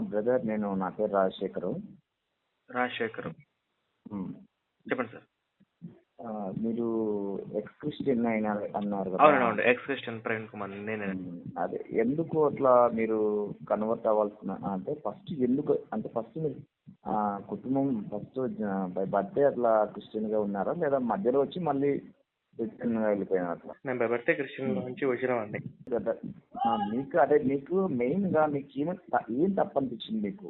Brother నేను నా పేరు రాజశేఖరు. రాజశేఖర్. చెప్పండి సార్. మీరు ఎక్స్ క్రిస్టియన్ అయినా అన్నారు అవునండి అవును ఎక్స్ క్రిస్టియన్ ప్రవీణ్ కుమార్ నేనే. అదే. ఎందుకు అట్లా మీరు కన్వర్ట్ అవ్వాల్సిన అంటే ఫస్ట్ ఎందుకు అంటే ఫస్ట్ మీరు కుటుంబం ఫస్ట్ బై బర్త్డే అట్లా క్రిస్టియన్గా ఉన్నారా? లేదా మధ్యలో వచ్చి మళ్ళీ వెళ్ళిపోయినారా అట్లా. నేను బెబర్తే క్రిస్టియన్ నుంచి వచ్చినామండి కదా ఆ, మీకు అదే మీకు మెయిన్గా మీకు ఏం ఏం తప్పు అనిపించింది మీకు?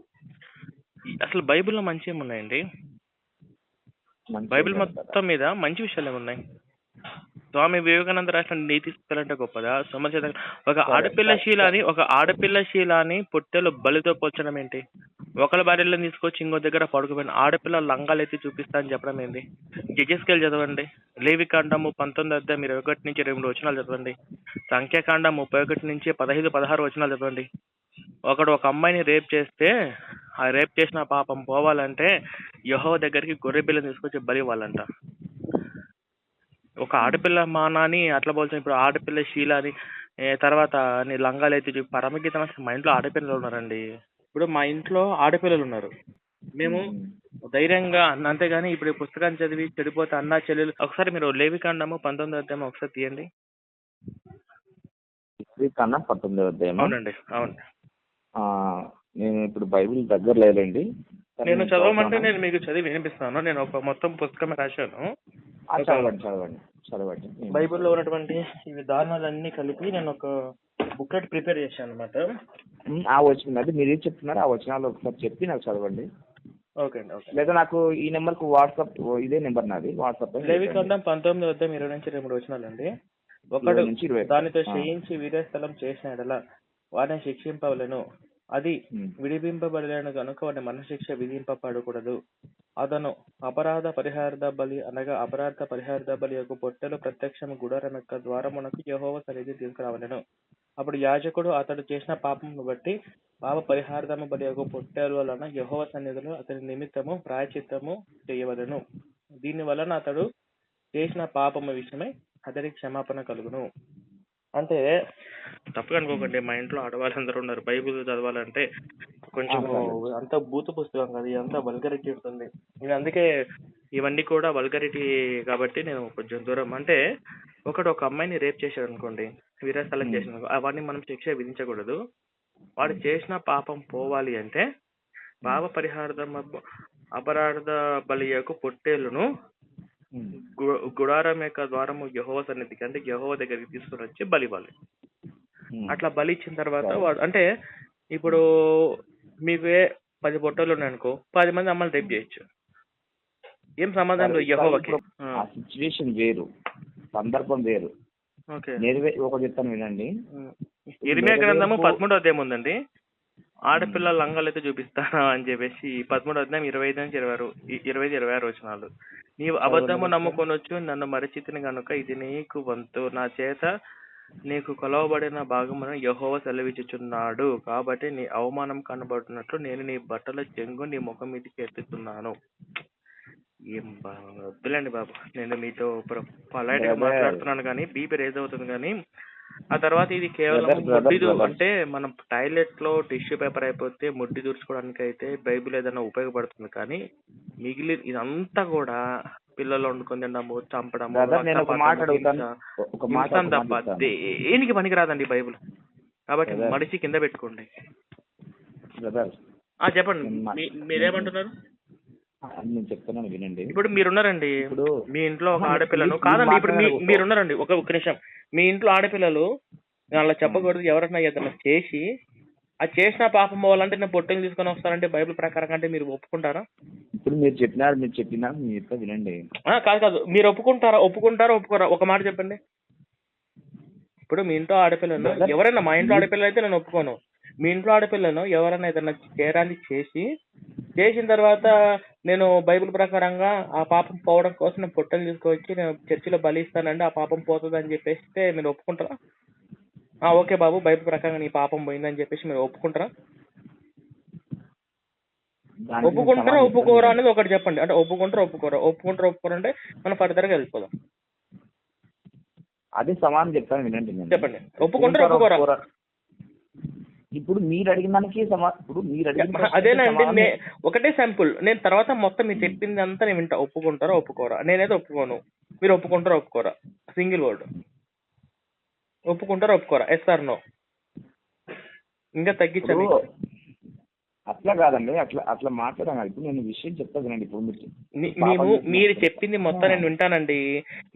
అసలు బైబిల్లో మంచి ఏమున్నాయండి? బైబిల్? మొత్తం మీద మంచి విషయాలు ఏమున్నాయి? స్వామి వివేకానంద రాసిన నీతి స్థలంటే గొప్పదా? సమస్య ఒక ఆడపిల్ల శీలాని ఒక ఆడపిల్ల శీలాని పొట్టెలు బలితో పోల్చడం ఏంటి? ఒకళ్ళ భార్యలను తీసుకొచ్చి ఇంకో దగ్గర పడుకోపోయిన ఆడపిల్ల లంగాలు ఎత్తి చూపిస్తా అని చెప్పడం ఏంటి జడ్జెస్కెళ్ళి చదవండి. లేవికాండము పంతొమ్మిది అధ్యాయం ఇరవై ఒకటి నుంచి ఇరవై మూడు వచనాలు చదవండి. సంఖ్యాకాండం ముప్పై ఒకటి నుంచి పదహైదు పదహారు వచనాలు చదవండి. ఒకడు ఒక అమ్మాయిని రేప్ చేస్తే ఆ రేప్ చేసిన పాపం పోవాలంటే యహో దగ్గరికి గొర్రె పిల్లని తీసుకొచ్చి బలి ఇవ్వాలంట. ఒక ఆడపిల్ల మానాని అట్లా పోల్చిన ఇప్పుడు ఆడపిల్ల శీలాని ఏ, తర్వాత నీ లంగాలు చూపి పరమగీతం అసలు మా ఇంట్లో ఆడపిల్లలు ఉన్నారండి. ఇప్పుడు మా ఇంట్లో ఆడపిల్లలు ఉన్నారు. మేము ధైర్యంగా అన్న- అంతేగాని ఇప్పుడు ఈ పుస్తకాన్ని చదివి చెడిపోతే అన్న చెల్లెలు ఒకసారి మీరు లేవికాండము పంతొమ్మిది అధ్యాయం ఒకసారి తీయండి. కన్నా పంతొమ్మిది అధ్యాయమా? అవునండి అవును. నేను ఇప్పుడు బైబిల్ దగ్గర లేదండి. నేను చదవమంటే నేను మీకు చదివి వినిపిస్తాను. నేను ఒక మొత్తం పుస్తకమే రాశాను. చదవండి చదవండి. చదవండి. బైబిల్లో ఉన్నటువంటి ఈ విధానాలన్నీ కలిపి నేను ఒక బుక్లెట్ ప్రిపేర్ చేశాను అనమాట ఆ వచ్చిన అది మీరు ఏం చెప్తున్నారు? ఆ వచనాలు ఒకసారి చెప్పి నాకు చదవండి. ఓకే అండి ఓకే. లేదా నాకు ఈ నెంబర్కి వాట్సాప్ ఇదే నెంబర్ నాది వాట్సాప్ లేవికాండం పంతొమ్మిది వద్ద ఇరవై నుంచి ఇరవై మూడు వచ్చినాలండి ఒకడు. దానితో ఆ. చేయించి వీరస్థలం చేసిన ఎడల వారిని శిక్షింపవలను. అది ఉమ్, విడిపింపబడలేను కనుక వాడిని మరణశిక్ష విధింపబడకూడదు. అతను అపరాధ పరిహార్థ బలి అనగా అపరాధ పరిహార్థ బలి యొక్క పొట్టెలు ప్రత్యక్షం గుడారం యొక్క ద్వారమునకు యహోవ సన్నిధి తీసుకురావలను. అప్పుడు యాజకుడు అతడు చేసిన పాపమును బట్టి పాప పరిహార్థము బలి యొక్క పొట్టెలు వలన యహోవ సన్నిధిలో అతని నిమిత్తము ప్రాయచిత్తము చేయవలను. దీని వలన అతడు చేసిన పాపము విషయమై అతడికి క్షమాపణ కలుగును. అంటే తప్పుగా అనుకోకండి మా ఇంట్లో ఆడవాళ్ళందరూ ఉన్నారు బైబిల్ చదవాలంటే కొంచెం అంత బూతు పుస్తకం కదా ఇదంతా వల్గరిటీ ఉంటుంది. నేను అందుకే ఇవన్నీ కూడా వల్గరిటీ కాబట్టి నేను కొంచెం దూరం. అంటే ఒకడు ఒక అమ్మాయిని రేప్ చేశాడు అనుకోండి వీరస్థలం. చేసిన వాడిని మనం శిక్ష విధించకూడదు. వాడు చేసిన పాపం పోవాలి అంటే పాప పరిహార్థం అపరాధ బలియకు పొట్టేలును గుడారం యొక్క ద్వారము యహోవ సన్నిధికి. అంటే యహోవ దగ్గరికి తీసుకుని వచ్చి బలి ఇవ్వాలి. అట్లా బలి ఇచ్చిన తర్వాత వాడు అంటే ఇప్పుడు మీకు ఏ పది పొట్టలు ఉన్నాయనుకో పది మంది అమ్మని రేపు చేయొచ్చు. ఏం సమాధానం యహోవకి. ఆ. సిచ్యువేషన్ వేరు. సందర్భం వేరు. ఓకే. ఒకటి చెప్తాను వినండి. ఇరిమియా గ్రంథము పదమూడో అధ్యాయం ఉందండి. ఆడపిల్ల లంగాలు అయితే చూపిస్తాను అని చెప్పేసి పదమూడో అధ్యాయం ఇరవై ఐదు నుంచి ఇరవై ఆరు ఇరవై ఐదు ఇరవై ఆరు వచనాలు. నీవు అబద్ధము నమ్ముకొనొచ్చు నన్ను మరచితిని గనుక ఇది నీకు వంతు. నా చేత నీకు కొలవబడిన భాగమును యహోవ సెలవిచ్చుచున్నాడు. కాబట్టి నీ అవమానం కనబడుతున్నట్లు నేను నీ బట్టల చెంగు నీ ముఖం మీదకి ఎత్తుతున్నాను. ఏం వద్దులేండి బాబు. నేను మీతో పొలైట్గా Brother. మాట్లాడుతున్నాను కానీ బీపీ రేజ్ అవుతుంది కానీ ఆ తర్వాత ఇది కేవలం Brother, brother, ముడ్డి దు- brother. అంటే మనం టాయిలెట్లో టిష్యూ పేపర్ అయిపోతే ముడ్డి తుడుచుకోవడానికి అయితే బైబిల్ ఏదైనా ఉపయోగపడుతుంది. కానీ మిగిలి ఇదంతా కూడా పిల్లలు వండుకొని తినడము చంపడము బ్రదర్ నేను ఒక మాట రక్తపాతము, అడుగుతాను. హింస, ఒక మాట హింస ఒక తప్ప. దేనికి పనికిరాదండి బైబిల్? కాబట్టి. మడిచి కింద పెట్టుకోండి. చెప్పండి. నేను నేను చెప్తున్నాను వినండి. ఇప్పుడు మీరున్నారండి. ఇప్పుడు మీ ఇంట్లో ఒక ఆడపిల్లను కాదండి ఇప్పుడు మీ. మీరున్నారండి ఒక ఒక్క నిమిషం. మీ ఇంట్లో ఆడపిల్లలు అలా చెప్పకూడదు ఎవరైనా ఏదైనా చేసి ఆ చేసిన పాపం పోవాలంటే నేను పొట్టెలు తీసుకొని వస్తానంటే బైబిల్ ప్రకారం అంటే మీరు ఒప్పుకుంటారా? ఇప్పుడు మీరు చెప్పినారు మీరు చెప్పినారు మీరు చెప్తా వినండి. ఆ, కాదు కాదు. మీరు ఒప్పుకుంటారా ఒప్పుకుంటారా ఒప్పుకోరా? ఒక మాట చెప్పండి. ఇప్పుడు మీ ఇంట్లో ఆడపిల్లను Brother, ఎవరైనా మా ఇంట్లో ఆడపిల్ల అయితే నేను ఒప్పుకోను. మీ ఇంట్లో ఆడపిల్లను ఎవరైనా ఏదైనా చేయడానికి చేసి చేసిన తర్వాత నేను బైబిల్ ప్రకారంగా ఆ పాపం పోవడం కోసం నేను పొట్టలు తీసుకొచ్చి నేను చర్చిలో బలి ఇస్తానండి ఆ పాపం పోతుంది అని చెప్పేస్తే మీరు ఒప్పుకుంటారా? ఆ ఓకే బాబు బైబిల్ ప్రకారంగా నీ పాపం పోయిందని చెప్పేసి మీరు ఒప్పుకుంటారా? ఒప్పుకుంటారా ఒప్పుకోరా. అనేది ఒకటి చెప్పండి. అంటే ఒప్పుకుంటారా ఒప్పుకోరా? ఒప్పుకుంటారా ఒప్పుకోరా అంటే మనం ఫర్దర్గా వెళ్ళిపోదాం. అదే సమాధానం చెప్తాను వినండి. చెప్పండి. ఒప్పుకుంటారా ఒప్పుకోరా? ఇప్పుడు మీరు అడిగిన దానికి సమా ఇప్పుడు మీరు అడిగిన అదేనండి ఒకటే శాంపుల్. నేను తర్వాత మొత్తం మీరు చెప్పింది అంతా నేను వింటా. ఒప్పుకుంటారా ఒప్పుకోరా? నేనైతే ఒప్పుకోను. మీరు ఒప్పుకుంటారా ఒప్పుకోరా? Single word. ఒప్పుకుంటారా ఒప్పుకోరా? ఎస్ సార్ నో ఇంకా ఇప్పుడు అట్లా కాదండి. అట్లా అట్లా మాట్లాడాను. ఇప్పుడు నేను విషయం చెప్తా వినండి. ఇప్పుడు మేము మీరు చెప్పింది మొత్తం నేను వింటానండి.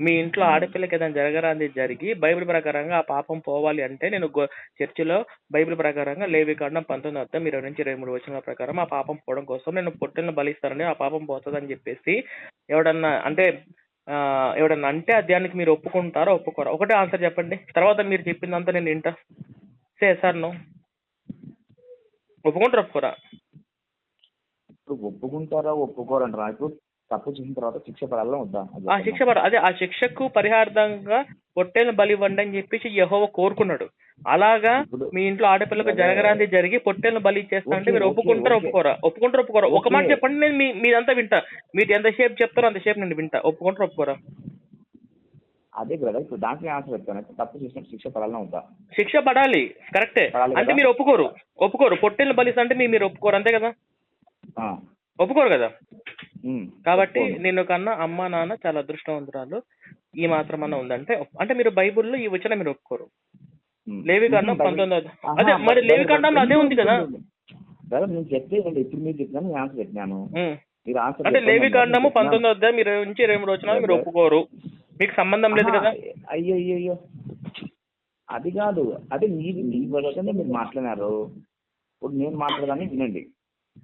మీ ఇంట్లో ఆడపిల్లకి ఏదైనా జరగరాంది జరిగి బైబిల్ ప్రకారంగా ఆ పాపం పోవాలి అంటే నేను చర్చిలో బైబిల్ ప్రకారంగా లేవి కాండం పంతొమ్మిది అర్థం ఇరవై నుంచి ఇరవై మూడు వచ్చిన ప్రకారం ఆ పాపం పోవడం కోసం నేను పొట్టెలను బలిస్తానని ఆ పాపం పోతుందని చెప్పేసి ఎవడన్నా అంటే ఎవడన్నా అంటే ఆ దానికి మీరు ఒప్పుకుంటారా? ఒప్పుకోరా? ఒకటే ఆన్సర్ చెప్పండి. తర్వాత మీరు చెప్పిందంతా నేను వింటా. Say sir no. ఒప్పుకుంటారా? ఒప్పుకోరా ఇప్పుడు ఒప్పుకుంటారా ఒప్పుకోరంటారా? ఇప్పుడు తప్పు చేసిన తర్వాత శిక్ష పడాలా వద్దా? ఆ. శిక్ష పడ అదే ఆ శిక్షకు పరిహార్థంగా పొట్టేలను బలి ఇవ్వండి అని చెప్పేసి యెహోవా కోరుకున్నాడు. అలాగా మీ ఇంట్లో ఆడపిల్లకు జరగరాంది జరిగి పొట్టేలను బలి ఇచ్చేస్తా అంటే మీరు ఒప్పుకుంటారా. ఒప్పుకోరా? ఒప్పుకుంటారా ఒప్పుకోరా? ఒక మాట. చెప్పండి నేను మీ మీదంతా వింటా. మీరు ఎంతసేపు చెప్తారో అంతసేపు నేను వింటా. ఒప్పుకుంటారా ఒప్పుకోరా? అదే బ్రదర్ ఇప్పుడు దాంట్లో ఆన్సర్ చెప్తాను. తప్పు చేసిన శిక్ష పడాలా వద్దా? శిక్ష పడాలి. కరెక్టే అంటే? మీరు ఒప్పుకోరు. ఒప్పుకోరు. పొట్టేలను బలి అంటే మీ- మీరు ఒప్పుకోరు. అంతే కదా. ఒప్పుకోరు కదా. కాబట్టి. నేను కన్నా అమ్మ నాన్న చాలా అదృష్టవంతురాలు. ఈ మాత్రం అన్న ఉందంటే అంటే మీరు బైబిల్లో ఈ వచ్చిన మీరు ఒప్పుకోరు. లేవి కాండం పంతొమ్మిది అదే మరి లేవి కాండంలో అదే ఉంది కదా? నేను చెప్పేదండి ఇప్పుడు మీరు చెప్పినాను ఆన్సర్ చెప్పినాను. మీరు అంటే లేవి. కాండము. పంతొమ్మిది అధ్యాయం ఇరవై నుంచి ఇరవై మూడు వచ్చినా మీరు ఒప్పుకోరు. మీకు సంబంధం లేదు కదా? అయ్యో అయ్యో అయ్యో అది కాదు. అదే మీ మీ వర్షన్ మీరు మాట్లాడారు ఇప్పుడు నేను మాట్లాడదాన్ని వినండి.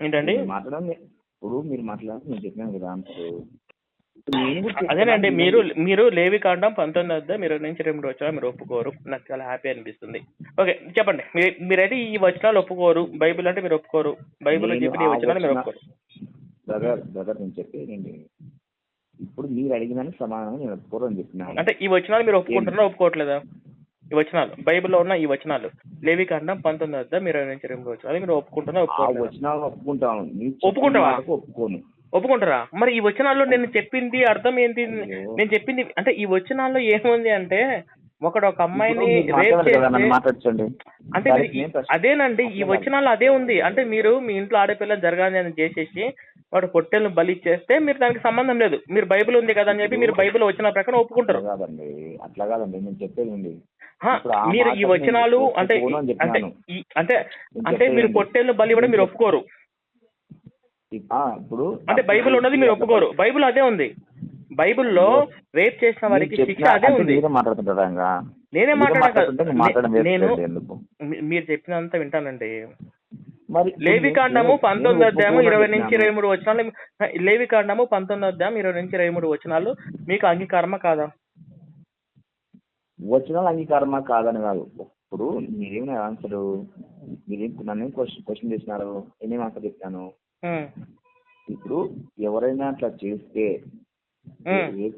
ఏంటండి? మీరు మాట్లాడాలి ఇప్పుడు మీరు మాట్లాడాలి నేను చెప్పినాను కదా ఆన్సర్ అదేనండి. మీరు మీరు లేవి కాండం పంతొమ్మిది అధ్యాయం ఇరవై నుంచి ఇరవై మూడు వచ్చినా మీరు ఒప్పుకోరు. నాకు చాలా హ్యాపీ అనిపిస్తుంది. ఓకే చెప్పండి. మీరైతే ఈ వచనాలు ఒప్పుకోరు. బైబిల్ అంటే మీరు ఒప్పుకోరు. బైబిల్లో నేను చెప్పిన ఈ వచనాలు మీరు ఒప్పుకోరు. బ్రదర్ బ్రదర్ నేను చెప్పేది ఇప్పుడు మీరు అడిగిన సమాధానం నేను ఒప్పుకోరు అని చెప్పినాను. అంటే ఈ వచనాలు మీరు ఒప్పుకుంటున్నారా ఒప్పుకోవట్లేదా? ఈ వచనాలు బైబిల్లో ఉన్న ఈ వచనాలు. లేవి కాండం పంతొమ్మిది ఇరవై నుంచి ఇరవై వచనాలు. మీరు ఒప్పుకుంటున్నా ఆ ఒప్పుకోవట్లేదా? వచ్చిన ఒప్పుకుంటాను. మీరు చెప్పిన ఒప్పుకుంటావా? ఒప్పుకోను. ఒప్పుకుంటారా? మరి ఈ వచనాల్లో నేను చెప్పింది అర్థం ఏంటి. నేను చెప్పింది అంటే ఈ వచనాల్లో ఏముంది అంటే ఒకడు ఒక అమ్మాయిని మీరు రేప్ చేస్తే అంటే మీరు అదేనండి ఈ వచనాల్లో అదే ఉంది. అంటే మీరు మీ ఇంట్లో ఆడపిల్ల జరగాలి అని చేసేసి వాడు పొట్టెలను బలి చేస్తే మీరు దానికి సంబంధం లేదు. మీరు బైబిల్ ఉంది కదా అని చెప్పి మీరు బైబిల్ వచ్చిన ప్రకారం ఒప్పుకుంటారు. అట్లా కాదండి అట్లా కాదండి నేను చెప్పేది మీరు ఈ వచనాలు అంటే అంటే అంటే అంటే మీరు పొట్టేళ్ళు బలి ఇవ్వడం మీరు ఒప్పుకోరు. ఇప్పుడు అంటే బైబిల్ ఉన్నది మీరు ఒప్పుకోరు. బైబిల్ అదే ఉంది. బైబిల్లో రేప్ చేసిన వారికి శిక్ష అదే ఉంది. మాట్లాడుతుంటారా? నేనే మాట్లాడుతుంటే నేను మాట్లాడడం మీరు చెప్పినంత వింటానండి. మరి లేవి కాండము నేను- పంతొమ్మిది అధ్యాయము ఇరవై నుంచి. ఇరవై మూడు వచనాలు లేవి కాండము పంతొమ్మిది అధ్యాయం ఇరవై నుంచి ఇరవై మూడు వచనాలు మీకు అంగీకారమా కాదా? వచనాలు అంగీకారమా కాదని కాదు. ఇప్పుడు మీరేమి ఆన్సర్ మీరేం నన్ను క్వశ్చన్ క్వశ్చన్ చేసినారు? నేనేం ఆన్సర్ చెప్తాను ఉమ్, ఇప్పుడు ఎవరైనా అట్లా చేస్తే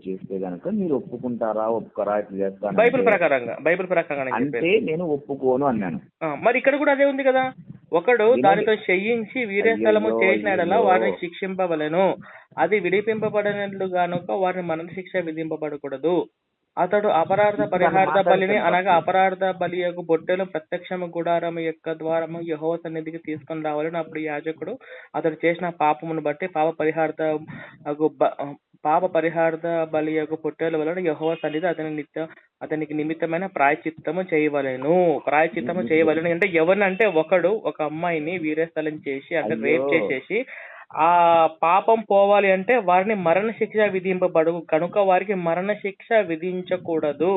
చేస్తే కనుక మీరు ఒప్పుకుంటారా ఒప్పుకోరా ఇట్లా చేస్తాను బైబిల్ ప్రకారంగా బైబిల్ ప్రకారంగా అంటే నేను ఒప్పుకోను అన్నాను. మరి ఇక్కడ కూడా అదే ఉంది కదా? ఒకడు. దానితో శయించి వీరేస్థలము అయ్యయ్యో, చేసిన ఎడల అయ్యయ్యో. వారిని శిక్షింపవలెను అది విడిపింపబడినట్లు గానుక వారిని మరణ శిక్ష విధింపబడకూడదు అతడు అపరాధ ఇప్పుడు పరిహార్థ బలిని అనగా. అపరాధ బలి యొక్క బొట్టెలు ప్రత్యక్షము గుడారము యొక్క ద్వారము యహోవ సన్నిధికి తీసుకొని రావాలని అప్పుడు యాజకుడు అతడు చేసిన పాపమును బట్టి పాప పరిహార్థ పాప పరిహార్థ బలి యొక్క పొట్టేల వలన యహోవ సన్నిధి అతని నిత్య అతనికి నిమిత్తమైన ప్రాయచిత్తము చేయవలెను. ప్రాయచిత్తము చేయవలెను అంటే ఎవరినంటే ఒకడు ఒక అమ్మాయిని వీరస్థలం చేసి అంటే. రేప్ చేసేసి ఆ పాపం పోవాలి అంటే వారిని మరణ శిక్ష విధింపబడు కనుక వారికి మరణ శిక్ష విధించకూడదు.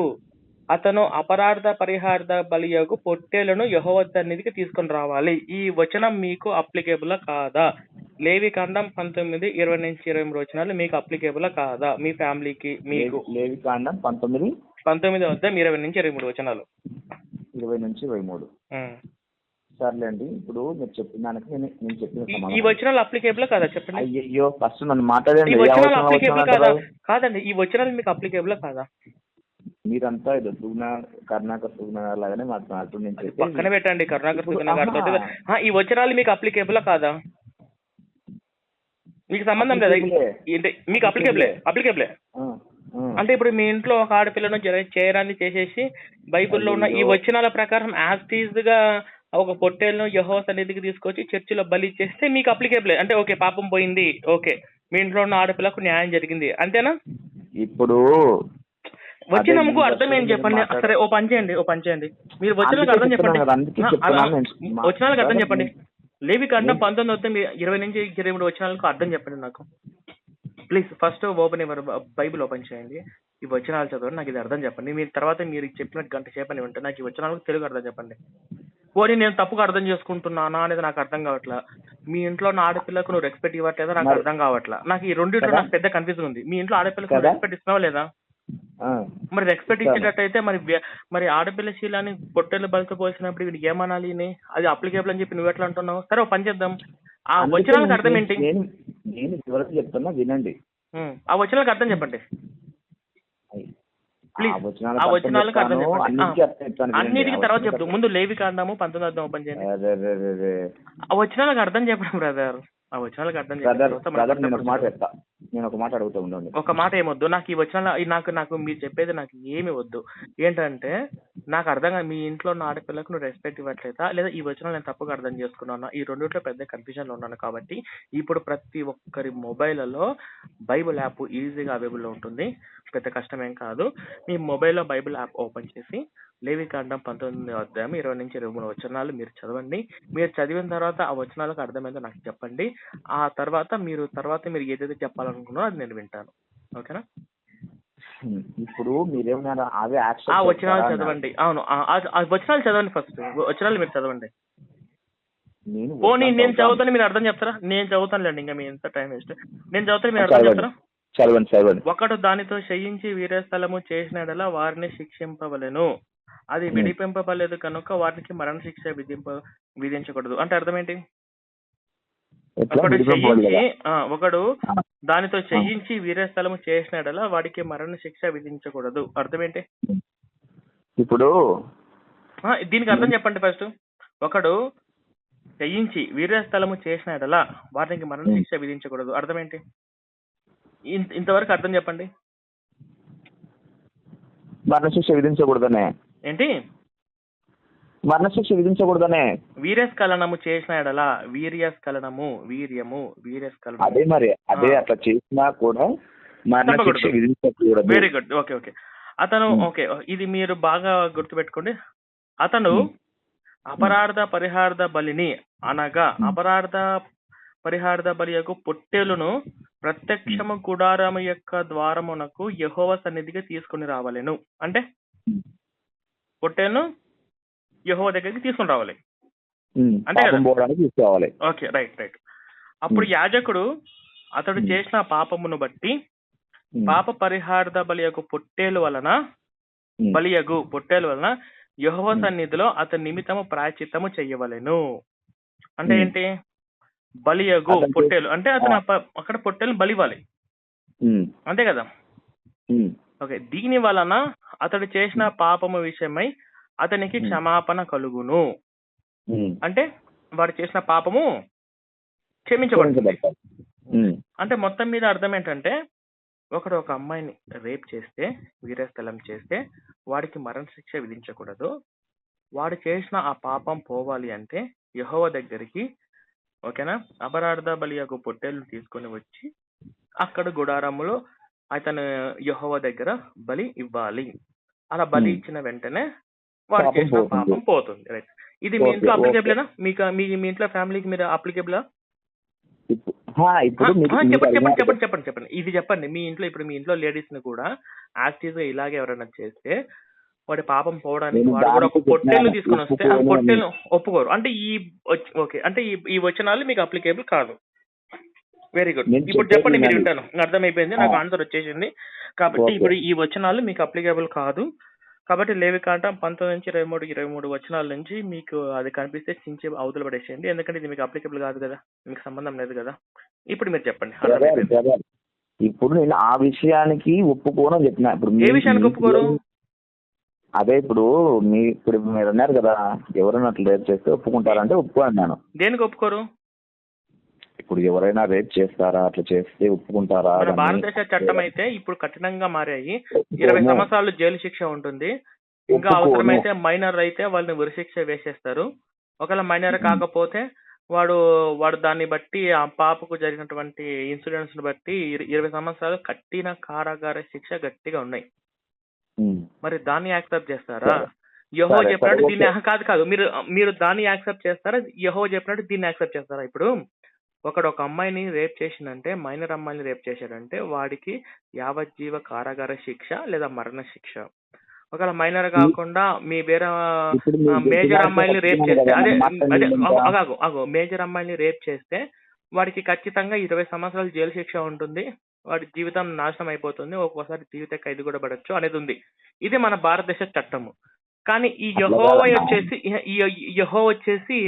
అతను అపరాధ పరిహార్థ బలియగు పొట్టేలను యహోవ సన్నిధికి తీసుకొని రావాలి. ఈ వచనం మీకు అప్లికేబుల్ కాదా? లేవి కాండం పంతొమ్మిది ఇరవై నుంచి ఇరవై మూడు వచనాలు మీకు అప్లికేబుల్ కాదా? మీ ఫ్యామిలీకి మీకు? లేవి- కాండం పంతొమ్మిది పంతొమ్మిది వద్ద ఇరవై నుంచి ఇరవై మూడు వచనాలు. ఇరవై నుంచి ఇరవై మూడు. సర్లేండి ఇప్పుడు మీరు చెప్పిన దానికి నేను చెప్పిన ఈ- వచనాలు అప్లికేబుల్ కాదా చెప్పండి? అయ్యయ్యో ఫస్ట్ నన్ను ఈ మాట్లాడండి? కాదండి ఈ వచనాలు మీకు అప్లికేబుల్ కాదా? మీరంతా ఇది సుగుణ కర్ణాకర్ సుగుణ లాగానే మాట్లాడుతూ నేను చెప్పేది- పక్కన పెట్టండి కరుణాకర్ సుగుణ గారితో. ఈ వచనాలు మీకు అప్లికేబుల్ కాదా? మీకు సంబంధం లేదా మీకు అప్లికేబులే అప్లికేబులే. అంటే ఇప్పుడు మీ ఇంట్లో ఒక ఆడపిల్లను చేయరాన్ని చేసేసి బైబిల్లో ఉన్న ఈ. వచనాల ప్రకారం యాజ్గా ఒక పొట్టేలును యహో సన్నిధికి తీసుకొచ్చి చర్చిలో బలి చేస్తే మీకు అప్లికేబుల్ అంటే ఓకే పాపం పోయింది. ఓకే. మీ ఇంట్లో ఉన్న ఆడపిల్లకు న్యాయం జరిగింది. అంతేనా? ఇప్పుడు వచ్చినందుకు అర్థం ఏం చెప్పండి. సరే ఓ పని చేయండి ఓ పని చేయండి. మీరు వచ్చిన అర్థం చెప్పండి. వచ్చిన వాళ్ళకి అర్థం చెప్పండి. లేవి కాండం పంతొమ్మిది వస్తే మీరు ఇరవై నుంచి ఇరవై మూడు వచ్చిన వాళ్ళకి అర్థం చెప్పండి నాకు. ప్లీజ్ ఫస్ట్ ఓపెన్ ఎవరు బైబిల్ ఓపెన్ చేయండి. ఈ వచనాలు చదవండి నాకు ఇది అర్థం చెప్పండి. మీరు తర్వాత మీరు చెప్పిన గంట సేపని ఉంటే నాకు ఈ వచనాలకు తెలుగు అర్థం చెప్పండి. పోనీ నేను తప్పుగా అర్థం చేసుకుంటున్నానా అనేది నాకు అర్థం కావట్లా. మీ ఇంట్లో ఉన్న ఆడపిల్లకు నువ్వు రెస్పెక్ట్ ఇవ్వట్లేదా? నాకు అర్థం కావట్లా. నాకు ఈ కదా? నాకు పెద్ద కన్ఫ్యూజన్ ఉంది. మీ ఇంట్లో ఆడపిల్లకు? రెస్పెక్ట్ ఇస్తున్నావా లేదా? మరి రెస్పెక్ట్ ఇచ్చేటట్టయితే మరి మరి ఆడపిల్ల శీలాన్ని పొట్టెలు బలితో పోసినప్పుడు వీడికి ఏమనాలి? అది అప్లికేబుల్ అని చెప్పి నువ్వు ఎట్లా అంటున్నావు? సరే పని చేద్దాం. ఆ వచనాలకు అర్థం ఏంటి? నేను వివరంగా చెప్తున్నా వినండి. ఆ వచనాలకు అర్థం చెప్పండి. చెప్పండి. అన్నిటికీ తర్వాత చెప్తాం ముందు లేవి కాండము పంతొమ్మిది అర్థం ఓపెన్ చేయండి. ఆ వచనాలకు అర్థం చెప్పండి బ్రదర్. ఆ వచనాలకు అర్థం ఒక మాట చెప్తా. నేను ఒక మాట అడుగుతూ ఉండండి. ఒక మాట ఏమొద్దు? నాకు ఈ వచ్చిన ఈ నాకు నాకు మీరు చెప్పేది నాకు ఏమి వద్దు. ఏంటంటే నాకు అర్థం కాదు మీ ఇంట్లో ఉన్న ఆడపిల్లకు నువ్వు రెస్పెక్ట్ ఇవ్వట్లేదా? లేదా ఈ వచ్చిన నేను తప్పుగా అర్థం చేసుకున్నాను? ఈ రెండిట్లో పెద్ద కన్ఫ్యూజన్లో ఉన్నాను కాబట్టి ఇప్పుడు ప్రతి ఒక్కరి మొబైల్లో బైబుల్ యాప్ ఈజీగా అవైలబుల్ ఉంటుంది. పెద్ద కష్టం ఏం కాదు. మీ మొబైల్లో బైబిల్ యాప్ ఓపెన్ చేసి లేవి కాండం పంతొమ్మిది అధ్యాయం ఇరవై నుంచి ఇరవై మూడు వచనాలు మీరు చదవండి. మీరు చదివిన తర్వాత ఆ వచనాలకు అర్థమైందో నాకు చెప్పండి. ఆ తర్వాత మీరు తర్వాత మీరు ఏదైతే చెప్పాలనుకున్నారో అది నేను వింటాను. ఓకేనా? ఇప్పుడు మీరేమన్నారు? అవే ఆ వచనాలు చదవండి. అవును. ఆ- వచనాలు చదవండి ఫస్ట్. వచనాలు మీరు చదవండి. నేను పోనీ నేను చదువుతాను. చదువుతాను మీరు అర్థం చెప్తారా? నేను చదువుతానులేండి ఇంకా మీ ఎంత టైం వేస్ట్. నేను చదువుతాను మీరు అర్థం చెప్తారా? చదవండి చదవండి. ఒకడు దానితో శయించి వీరస్థలము చేసినడలా వారిని శిక్షింపవలెను. అది. విడిపింపబలేదు కనుక వారికి మరణ శిక్ష విధింప విధించకూడదు. అంటే అర్థం ఏంటి? ఒకడు చెయ్యించి. దానితో చెయ్యించి వీరస్థలము చేసినడలా వాడికి మరణ శిక్ష విధించకూడదు. అర్థం ఏంటి? ఇప్పుడు ఆ, దీనికి అర్థం చెప్పండి ఫస్ట్. ఒకడు చెయ్యించి వీరస్థలము చేసినడలా వారికి మరణ. శిక్ష విధించకూడదు. అర్థం ఏంటి? ఇంతవరకు అర్థం చెప్పండి మరణశిక్ష విధించకూడదనే ఏంటి మరణశిక్ష విధించకూడదనే వీర్యస్ఖలనము చేసిన ఎడల వీర్యస్ఖలనము వీర్యము వీర్యస్ఖలనము అదే మరి అదే. అట్లా చేసినా కూడా మరణశిక్ష. విధించకూడదు వెరీ గుడ్ ఓకే ఓకే అతను. ఓకే ఇది మీరు బాగా గుర్తుపెట్టుకోండి అతను. అపరాధ పరిహార్థ బలిని అనగా Hmm. అపరాధ పరిహార్థ బలి యొక్క పొట్టేలును ప్రత్యక్షము గుడారము యొక్క ద్వారమునకు యహోవ సన్నిధికి తీసుకుని రావాలెను అంటే. పొట్టేలును యహోవ దగ్గరికి తీసుకుని రావాలి తీసుకోవాలి ఓకే రైట్ రైట్ అప్పుడు. యాజకుడు అతడు. చేసిన పాపమును బట్టి పాప పరిహార్థ బలి యొక్క పొట్టేలు వలన బలియగు పొట్టేలు వలన యహోవ. సన్నిధిలో అతని నిమిత్తము ప్రాయచిత్తము చెయ్యవలెను అంటే. ఏంటి బలియగు పొట్టేలు. అంటే అతను అక్కడ పొట్టేలు బలివ్వాలి. అంతే కదా? ఓకే. దీని వలన అతడు చేసిన పాపము విషయమై అతనికి. క్షమాపణ కలుగును. అంటే వాడు చేసిన పాపము క్షమించబడుతుంది. అంటే మొత్తం మీద అర్థం ఏంటంటే ఒకడు ఒక అమ్మాయిని రేప్ చేస్తే వీరస్థలం చేస్తే వాడికి మరణ శిక్ష విధించకూడదు. వాడు చేసిన ఆ పాపం పోవాలి అంటే యహోవ దగ్గరికి ఓకేనా? అపరాధ బలి యొక్క పొట్టేలు తీసుకొని వచ్చి అక్కడ గుడారములో అతను యహోవ దగ్గర బలి ఇవ్వాలి. అలా బలి. ఇచ్చిన వెంటనే వాడు చేసిన. పాపం పోతుంది. రైట్ ఇది మీ ఇంట్లో. అప్లికేబులేనా మీకు మీ మీ ఇంట్లో ఫ్యామిలీకి మీరు అప్లికేబులా చెప్పండి చెప్పండి చెప్పండి చెప్పండి. ఇది చెప్పండి. మీ ఇంట్లో ఇప్పుడు మీ ఇంట్లో లేడీస్ని కూడా యాక్టివ్గా ఇలాగే ఎవరైనా చేస్తే వాడి పాపం పోవడానికి వాడు కూడా ఒక పొట్టేలు తీసుకొని వస్తే ఆ పొట్టేలు ఒప్పుకోరు. అంటే ఈ ఓకే. అంటే ఈ ఈ వచనాలు మీకు అప్లికేబుల్ కాదు. వెరీ గుడ్ ఇప్పుడు చెప్పండి మీరు. వింటాను. అర్థమైపోయింది నాకు. ఆన్సర్ వచ్చేసింది. కాబట్టి. ఇప్పుడు ఈ వచనాలు మీకు అప్లికేబుల్ కాదు. కాబట్టి లేవి కాండం పంతొమ్మిది నుంచి ఇరవై మూడు ఇరవై మూడు వచనాల నుంచి మీకు అది కనిపిస్తే చించి అవతల పడేసేయండి. ఎందుకంటే ఇది మీకు అప్లికేబుల్ కాదు కదా. మీకు సంబంధం లేదు కదా. ఇప్పుడు మీరు చెప్పండి. ఇప్పుడు నేను ఆ విషయానికి ఒప్పుకోను అని చెప్పిన. ఇప్పుడు ఏ విషయానికి ఒప్పుకోరు? అదే ఇప్పుడు మీ ఇప్పుడు మీరు అన్నారు కదా ఎవరైనా అట్లా రేప్ చేస్తే ఒప్పుకుంటారంటే ఒప్పుకోను నేను దేనికి ఒప్పుకోరు ఇప్పుడు ఎవరైనా రేప్ చేస్తారా అట్లా చేస్తే ఒప్పుకుంటారా మన అని భారతదేశ చట్టం అయితే ఇప్పుడు కఠినంగా మారాయి. ఇరవై సంవత్సరాలు జైలు శిక్ష ఉంటుంది ఇంకా ఒప్పుకోను. అవసరమైతే మైనర్ అయితే వాళ్ళని ఉరిశిక్ష వేసేస్తారు ఒకవేళ మైనర్ కాకపోతే వాడు వాడు దాన్ని బట్టి ఆ పాపకు జరిగినటువంటి ఇన్సిడెంట్స్ బట్టి ఇర- ఇరవై సంవత్సరాలు కఠిన కారాగార శిక్ష గట్టిగా ఉన్నాయి. మరి దాన్ని యాక్సెప్ట్ చేస్తారా. యహో చెప్పినట్టు దీన్ని. కాదు కాదు. మీరు మీరు దాన్ని యాక్సెప్ట్ చేస్తారా? యహో చెప్పినట్టు దీన్ని యాక్సెప్ట్ చేస్తారా? ఇప్పుడు ఒకడు ఒక అమ్మాయిని రేప్ చేసిందంటే మైనర్ అమ్మాయిని రేప్ చేశాడంటే వాడికి యావజ్జీవ కారాగార శిక్ష లేదా మరణ శిక్ష. ఒకవేళ మైనర్ కాకుండా మీ వేరే మేజర్ అమ్మాయిని రేప్ చేస్తే అదే అదే అగో అగో. మేజర్ అమ్మాయిని రేప్ చేస్తే వాడికి ఖచ్చితంగా ఇరవై సంవత్సరాలు జైలు శిక్ష ఉంటుంది. వాడి జీవితం నాశనం అయిపోతుంది. ఒక్కోసారి జీవిత ఖైదు కూడా పడచ్చు అనేది ఉంది. ఇది మన భారతదేశ చట్టము. కానీ ఈ అట్లా యహో కాదన్నా. వచ్చేసి ఈ యహో వచ్చేసి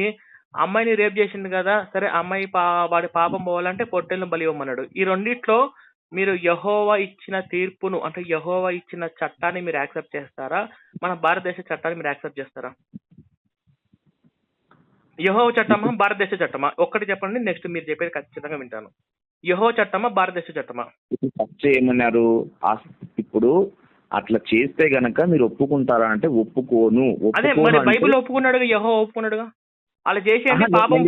అమ్మాయిని రేప్ చేసింది కదా సరే అమ్మాయి పా వాడి పాపం పోవాలంటే పొట్టెలను బలి ఇవ్వమన్నాడు. ఈ రెండిట్లో మీరు యహోవా ఇచ్చిన తీర్పును అంటే యహోవా ఇచ్చిన చట్టాన్ని మీరు యాక్సెప్ట్ చేస్తారా? మన భారతదేశ చట్టాన్ని మీరు యాక్సెప్ట్ చేస్తారా? యహో చట్టమా భారతదేశ చట్టమా? ఒక్కటి చెప్పండి నెక్స్ట్ మీరు చెప్పేది ఖచ్చితంగా వింటాను. యహో చట్టమా భారతదేశ చట్టమా? ఫస్ట్ ఏమన్నారు? ఆ- ఇప్పుడు అట్లా చేస్తే గనక మీరు ఒప్పుకుంటారా అంటే ఒప్పుకోను అదే మరి బైబిల్ ఒప్పుకున్నాడుగా యహో ఒప్పుకున్నాడుగా? అలా ఆహా, పాపం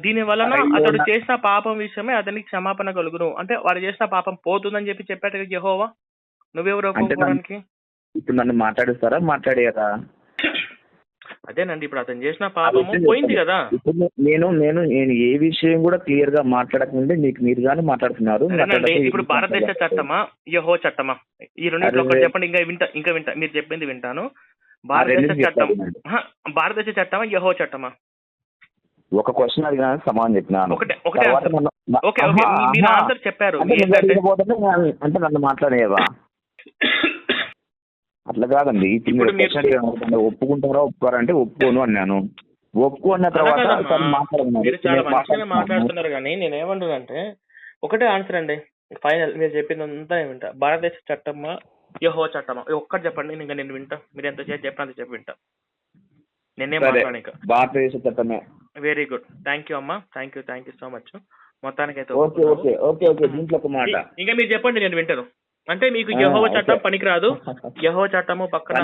దీని వలన అతడు చేసిన పాపం విషయమే అతనికి క్షమాపణ కలుగును. అంటే వాడు చేసిన పాపం పోతుందని చెప్పి చెప్పాడు యహోవా? నువ్వెవరు ఒప్పుకోవడానికి? ఇప్పుడు నన్ను మాట్లాడిస్తారా? మాట్లాడేయరా? అదేనండి ఇప్పుడు అతను చేసిన పాపము పోయింది. కదా. ఇప్పుడు నేను నేను నేను ఏ విషయం కూడా క్లియర్గా మాట్లాడకముందే మీకు మీరుగానే మాట్లాడుతున్నారు. సరేనండి మాట్లాడక ఇప్పుడు భారతదేశ. చట్టమా? యహో చట్టమా? ఈ రెండింటిలో ఒకటి అరే. చెప్పండి ఇంకా వింటా ఇంకా వింటా మీరు చెప్పింది వింటాను. భారతదేశ చట్టం భారతదేశ చట్టమా యహో చట్టమా? ఒక క్వశ్చన్ అడిగినా సమాధానం చెప్పినాను. ఒకటే ఒకటే ఆన్సర్ మీరు చెప్పారు. అంటే నన్ను మాట్లాడేవా అట్లా కాదండి. ఇప్పుడు ఒప్పుకుంటారా ఒప్పుకోరా అంటే ఒప్పుకోను అన్నాను. ఒప్పు అన్న తర్వాత. మీరు చాలా నేను మంచిగానే. మాట్లాడుతున్నారు కానీ నేను ఏమంటున్నానంటే ఒకటే ఆన్సర్ అండి. ఫైనల్ మీరు చెప్పింది అంతా నేను వింటా. భారతదేశ చట్టమా యహో చట్టమా ఒక్కటి చెప్పండి ఇంకా నేను వింటా. మీరు ఎంత చేసి చెప్పినంత చెప్పి వింటా. నేనేం మాట్లాడాక భారతదేశ చట్టమే. వెరీ గుడ్ థ్యాంక్ యూ అమ్మా. Thank you thank you so much మొత్తానికి అయితే ఓకే ఓకే ఓకే ఓకే. దీంట్లో ఒక మాట. ఇంకా మీరు చెప్పండి నేను వింటాను. అంటే మీకు యహోవ చట్టం. పనికిరాదు యహో చట్టము పక్కన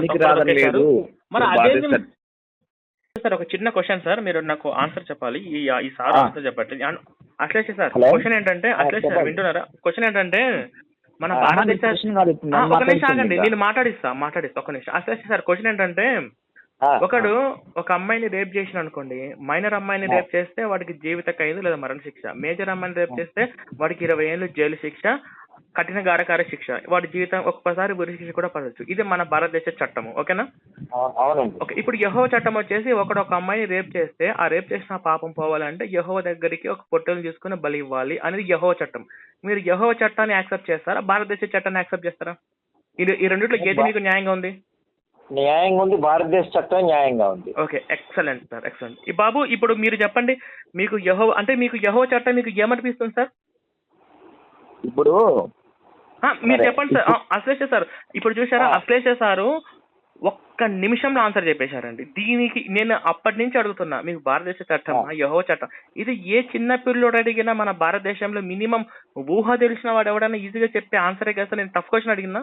మరి. సార్ ఒక చిన్న క్వశ్చన్ సార్ మీరు నాకు ఆన్సర్ చెప్పాలి ఈ ఈ సార్. ఆన్సర్ చెప్పండి అశ్లేష సార్? క్వశ్చన్ ఏంటంటే ఆ, అశ్లేష సార్. వింటున్నారా క్వశ్చన్ ఏంటంటే మన భారతదేశ ఒక నిమిషం ఆగండి. నేను మాట్లాడిస్తా మాట్లాడిస్తా ఒక నిమిషం అశ్లేష సార్ క్వశ్చన్ ఏంటంటే ఒకడు ఒక అమ్మాయిని రేప్ చేసిన అనుకోండి మైనర్ అమ్మాయిని. రేప్ చేస్తే వాడికి జీవిత ఖైదు లేదా మరణ శిక్ష మేజర్ అమ్మాయిని రేప్ చేస్తే వాడికి ఇరవై ఏళ్ళు జైలు శిక్ష కఠిన గారకార శిక్ష. వాడి జీవితం ఒక్కసారి ఉరి శిక్ష కూడా పడవచ్చు ఇది మన భారతదేశ చట్టము. ఓకేనా? అవునండి. ఓకే ఇప్పుడు యహో చట్టం వచ్చేసి ఒకడు ఒక అమ్మాయిని రేప్ చేస్తే ఆ రేప్ చేసిన పాపం పోవాలంటే యహో దగ్గరికి ఒక పొట్టెలు తీసుకుని బలి ఇవ్వాలి అనేది యహో చట్టం. మీరు యహో చట్టాన్ని యాక్సెప్ట్ చేస్తారా? భారతదేశ చట్టాన్ని యాక్సెప్ట్ చేస్తారా? ఇది ఈ రెండిట్లో ఏది మీకు న్యాయంగా ఉంది? న్యాయంగా ఉంది భారతదేశ చట్టం న్యాయంగా ఉంది. Okay excellent sir excellent. ఈ బాబు ఇప్పుడు మీరు చెప్పండి మీకు యహో అంటే మీకు యహో చట్టం మీకు ఏమనిపిస్తుంది సార్? ఇప్పుడు మీరు. చెప్పండి సార్. అశ్లేష సార్ ఇప్పుడు చూసారా. అశ్లేష సారు ఒక్క నిమిషంలో ఆన్సర్ చెప్పేశారండి. దీనికి నేను అప్పటి నుంచి అడుగుతున్నా మీకు భారతదేశ చట్టం. యహో చట్టం? ఇది ఏ చిన్న పిల్లోడు అడిగినా మన భారతదేశంలో మినిమం ఊహ తెలిసిన వాడు ఎవడైనా ఈజీగా చెప్పే ఆన్సరే కదా నేను టఫ్ క్వశ్చన్ అడిగినా?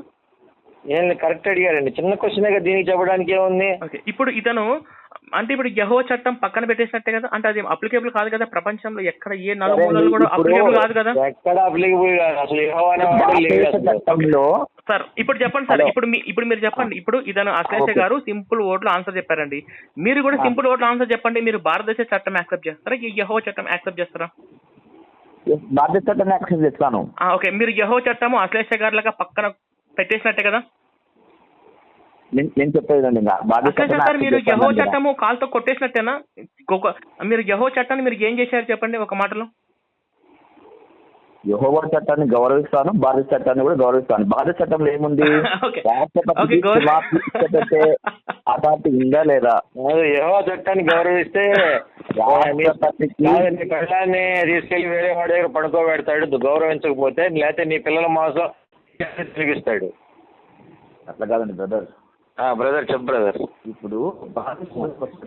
నేను కరెక్ట్ అడిగారండి. చిన్న క్వశ్చన్ దీనికి చెప్పడానికి ఏముంది? ఓకే ఇప్పుడు ఇతను అంటే ఇప్పుడు యహో చట్టం పక్కన పెట్టేసినట్టే కదా? అంటే అది అప్లికేబుల్ కాదు కదా ప్రపంచంలో? ఎక్కడ ఏ నలుమూలలు కూడా అప్లికేబుల్ కాదు కదా? ఎక్కడ అప్లికబుల్ కాదు. అసలు యెహోవా అనేవాడు లేడు భారతదేశ అసలు. చట్టంలో సార్ ఇప్పుడు చెప్పండి సార్. ఇప్పుడు మీ ఇప్పుడు మీరు చెప్పండి. ఇప్పుడు ఇతను అశ్లేష ఓకే. గారు సింపుల్ ఓట్లు ఆన్సర్ చెప్పారండి. మీరు కూడా. సింపుల్ ఓట్లు ఆన్సర్ చెప్పండి. మీరు భారతదేశ చట్టం యాక్సెప్ట్ చేస్తారా? ఈ యహో చట్టం యాక్సెప్ట్ చేస్తారా? భారతదేశ చట్టాన్ని యాక్సెప్ట్ చేస్తాను. ఆ, ఓకే. మీరు యహో చట్టము అశ్లేష గారులాగా పక్కన పెట్టేసినట్టే కదా? నేను నేను చెప్పేది ఇంకా. భారతదేశ అశ్లేష చట్టాన్ని సార్ మీరు యహో చట్టము కాల్తో కొట్టేసినట్టేనా? ఒక- మీరు యహో చట్టాన్ని మీరు ఏం చేశారు చెప్పండి ఒక మాటలో? యెహోవా చట్టాన్ని గౌరవిస్తాను భారత చట్టాన్ని కూడా గౌరవిస్తాను. భారత చట్టంలో ఏముంది? పెట్టే అథారిటీ ఉందా లేదా? యెహోవా చట్టాన్ని గౌరవిస్తే నీ పిల్లల్ని తీసుకెళ్ళి వేరే వాడి దగ్గర పడుకోబెడతాడు గౌరవించకపోతే లేకపోతే నీ పిల్లల మాసం తిరిగిస్తాడు అట్లా కాదండి బ్రదర్. బ్రదర్ చెప్ బ్రదర్ ఇప్పుడు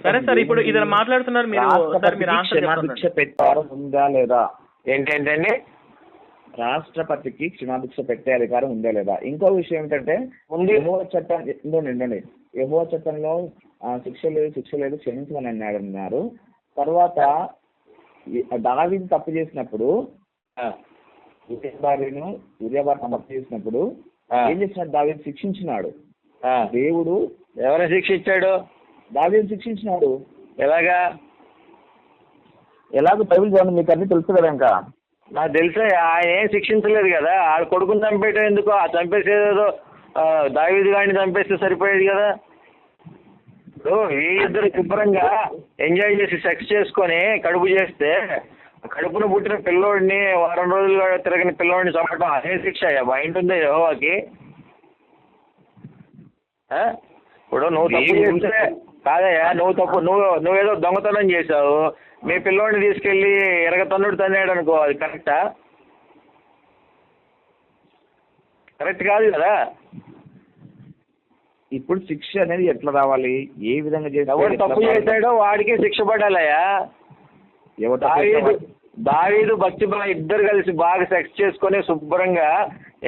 సరే సార్ ఇప్పుడు ఇద్దరు మాట్లాడుతున్నారు మీరు. సార్ మీరు క్షమాభిక్ష పెట్టారు ఉందా లేదా? ఏంటంటండి? రాష్ట్రపతికి క్షమాభిక్ష పెట్టే అధికారం ఉందా లేదా? ఇంకో విషయం ఏంటంటే. యెహోవా చట్టం ఉండండి యెహోవా చట్టంలో ఆ, శిక్ష లేదు శిక్ష లేదు క్షమించమని అన్నాడు అన్నారు. తర్వాత దావీదు తప్పు చేసినప్పుడు భార్యను భార్య తప్పు చేసినప్పుడు ఏం చేసినాడు దావీదు శిక్షించినాడు. దేవుడు ఎవరిని శిక్ష ఇచ్చాడు దావీదు శిక్షించినాడు. ఎలాగా? ఎలాగో బైబిల్ చదవండి మీకు అన్ని తెలుసు కదా ఇంకా. నాకు తెలుసా ఆయన ఏం శిక్షించలేదు కదా. ఆడ కొడుకుని చంపేయటం ఎందుకు? ఆ చంపేసేదో ఆ, దావీదు గాడిని చంపేస్తే సరిపోయేది కదా. ఇప్పుడు వీళ్ళిద్దరు శుభ్రంగా ఎంజాయ్ చేసి సెక్స్ చేసుకొని కడుపు చేస్తే కడుపున పుట్టిన పిల్లోడిని వారం రోజులు తిరగని పిల్లోడిని చంపడం అదే శిక్ష. బాగుంటుంది యహోవాకి. ఆ? ఇప్పుడు నువ్వు తప్పు చేస్తే కాదయ్యా నువ్వు తప్పు నువ్వు నువ్వేదో దొంగతనం చేశావు. మీ పిల్లోడిని తీసుకెళ్ళి ఎరగతన్నుడు తన్నాడు అనుకో అది కరెక్టా కరెక్ట్ కాదు కదా? ఇప్పుడు శిక్ష అనేది ఎట్లా రావాలి? ఏ విధంగా ఎట్లా తప్పు? చేశాడో వాడికే శిక్ష పడాలయ్యా. దావీదు దావీదు భక్తి ఇద్దరు కలిసి బాగా సెక్స్ చేసుకొని శుభ్రంగా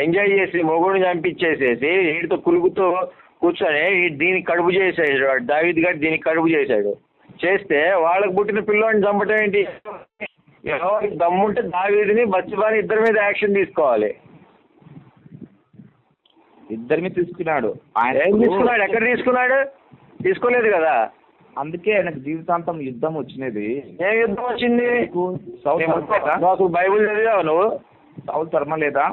ఎంజాయ్ చేసి మొగుడిని చంపించేసేసి వీడితో కులుగుతూ కూర్చొని దీనికి కడుపు చేసాడు దావీదు గారు దీనికి కడుపు చేశాడు చేస్తే వాళ్ళకు పుట్టిన పిల్లోడిని చంపటం ఏంటి ఎవరికి దమ్ముంటే దావీదిని బచ్చిబాని ఇద్దరి మీద యాక్షన్ తీసుకోవాలి ఇద్దరిని తీసుకున్నాడు ఏం తీసుకున్నాడు ఎక్కడ తీసుకున్నాడు తీసుకోలేదు కదా అందుకే ఆయనకు జీవితాంతం యుద్ధం వచ్చినది ఏం యుద్ధం వచ్చింది సౌత్ బైబిల్ చదివావు నువ్వు సౌత్ ధర్మ లేదా